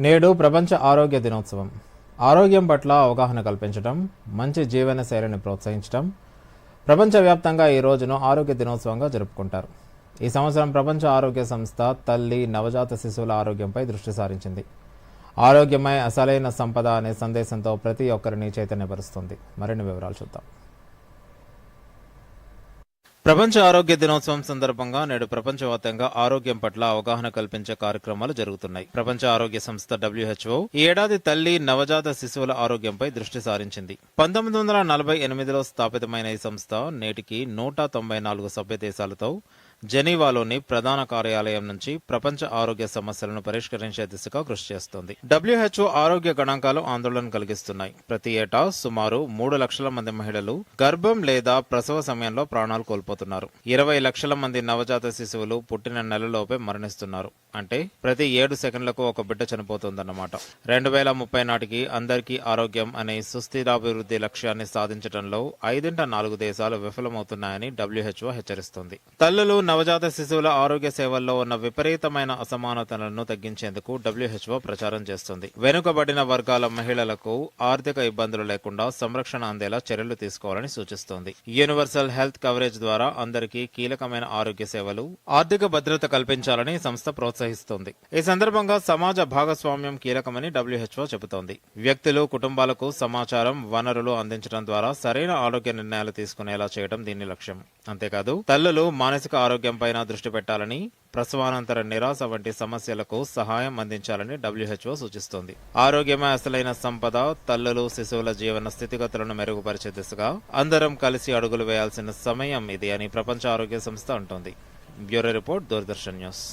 నేడు ప్రపంచ ఆరోగ్య దినోత్సవం. ఆరోగ్యం పట్ల అవగాహన కల్పించడం మంచి జీవన శైలిని ప్రోత్సహించడం ప్రపంచవ్యాప్తంగా ఈ రోజును ఆరోగ్య దినోత్సవంగా జరుపుకుంటారు. ఈ సంవత్సరం ప్రపంచ ఆరోగ్య సంస్థ తల్లి నవజాత శిశువుల ఆరోగ్యంపై దృష్టి సారించింది. ఆరోగ్యమై అసలైన సంపద అనే సందేశంతో ప్రతి ఒక్కరిని చైతన్యపరుస్తుంది. మరిన్ని వివరాలు చూద్దాం. ప్రపంచ ఆరోగ్య దినోత్సవం సందర్భంగా నేడు ప్రపంచవ్యాప్తంగా ఆరోగ్యం పట్ల అవగాహన కల్పించే కార్యక్రమాలు జరుగుతున్నాయి. ప్రపంచ ఆరోగ్య సంస్థ డబ్ల్యూహెచ్ఓ ఈ ఏడాది తల్లి నవజాత శిశువుల ఆరోగ్యంపై దృష్టి సారించింది. పంతొమ్మిది వందల నలభై ఎనిమిదిలో స్థాపితమైన ఈ సంస్థ నేటికి నూట తొంభై నాలుగు సభ్య దేశాలతో జెనీవాలోని ప్రధాన కార్యాలయం నుంచి ప్రపంచ ఆరోగ్య సమస్యలను పరిష్కరించే దిశగా కృషి చేస్తోంది. డబ్ల్యూహెచ్ఓ ఆరోగ్య గణాంకాలు ఆందోళన కలిగిస్తున్నాయి. ప్రతి ఏటా సుమారు మూడు లక్షల మంది మహిళలు గర్భం లేదా ప్రసవ సమయంలో ప్రాణాలు కోల్పోతున్నారు. ఇరవై లక్షల మంది నవజాత శిశువులు పుట్టిన నెలలోపే మరణిస్తున్నారు. అంటే ప్రతి ఏడు సెకండ్లకు ఒక బిడ్డ చనిపోతుందన్నమాట. రెండు వేల ముప్పై నాటికి అందరికీ ఆరోగ్యం అనే సుస్థిరాభివృద్ధి లక్ష్యాన్ని సాధించడంలో ఐదింట నాలుగు దేశాలు విఫలమవుతున్నాయని డబ్ల్యూహెచ్ఓ హెచ్చరిస్తుంది. తల్లులు నవజాత శిశువుల ఆరోగ్య సేవల్లో ఉన్న విపరీతమైన అసమానతలను తగ్గించేందుకు డబ్ల్యూహెచ్ఓ ప్రచారం చేస్తుంది. వెనుకబడిన వర్గాల మహిళలకు ఆర్థిక ఇబ్బందులు లేకుండా సంరక్షణ అందేలా చర్యలు తీసుకోవాలని సూచిస్తోంది. యూనివర్సల్ హెల్త్ కవరేజ్ ద్వారా అందరికీ కీలకమైన ఆరోగ్య సేవలు ఆర్థిక భద్రత కల్పించాలని సంస్థ ప్రోత్సహిస్తోంది. ఈ సందర్భంగా సమాజ భాగస్వామ్యం కీలకమని డబ్ల్యూహెచ్ఓ చెబుతోంది. వ్యక్తులు కుటుంబాలకు సమాచారం వనరులు అందించడం ద్వారా సరైన ఆరోగ్య నిర్ణయాలు తీసుకునేలా చేయడం దీని లక్ష్యం. అంతేకాదు తల్లులు మానసిక ఆరోగ్య ఆరోగ్యంపైన దృష్టి పెట్టాలని ప్రసవానంతర నిరాశ వంటి సమస్యలకు సహాయం అందించాలని డబ్ల్యూహెచ్ఓ సూచిస్తోంది. ఆరోగ్యమే అసలైన సంపద తల్లులు శిశువుల జీవన స్థితిగతులను మెరుగుపరిచే దిశగా అందరం కలిసి అడుగులు వేయాల్సిన సమయం ఇది అని ప్రపంచ ఆరోగ్య సంస్థ అంటోంది. Bureau report Doordarshan news.